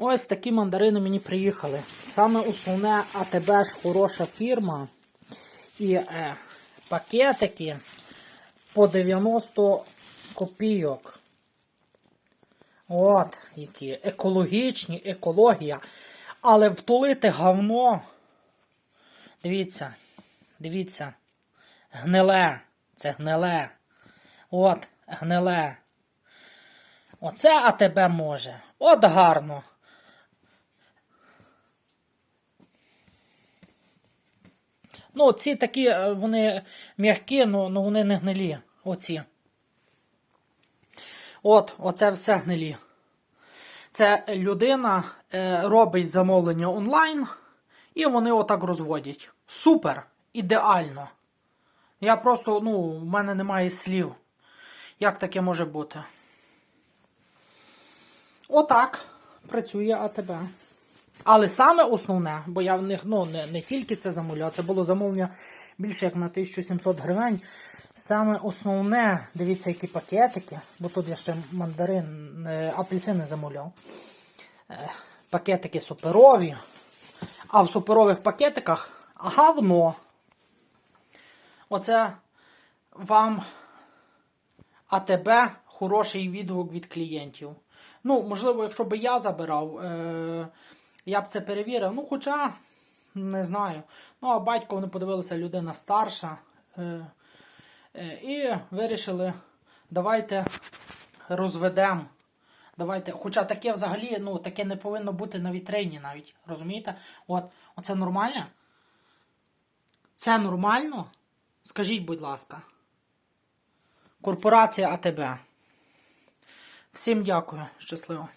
Ось такі мандарини мені приїхали. Саме основне АТБ ж хороша фірма. І е, пакетики по 90 копійок. От, які екологічні, екологія. Але втулити говно. Дивіться, дивіться. Гниле. Це гниле. От, гниле. Оце АТБ може. От гарно. Ну, ці такі, е, вони м'які, ну, ну вони не гнилі. Оці. От, оце все гнилі. Це людина е, робить замовлення онлайн, і вони отак розводять. Супер! Ідеально. Я просто, ну, в мене немає слів. Як таке може бути? Отак працює АТБ. Але саме основне, бо я в них ну, не, не тільки це замовляв, це було замовлення більше як на 1700 гривень. Саме основне, дивіться, які пакетики, бо тут я ще мандарин, е, апельсини замовляв. Е, Пакетики суперові. А в суперових пакетиках говно. Оце вам АТБ хороший відгук від клієнтів. Ну, можливо, якщо б я забирав, е- я б це перевірив. Ну, хоча, не знаю. Ну, а батько вони подивилися, людина старша. Е- е- і вирішили, давайте розведемо. Давайте, хоча таке взагалі, ну, таке не повинно бути на вітрині навіть. Розумієте? От, оце нормально? Це нормально? Скажіть, будь ласка. Корпорація АТБ. Всім дякую. Щасливо.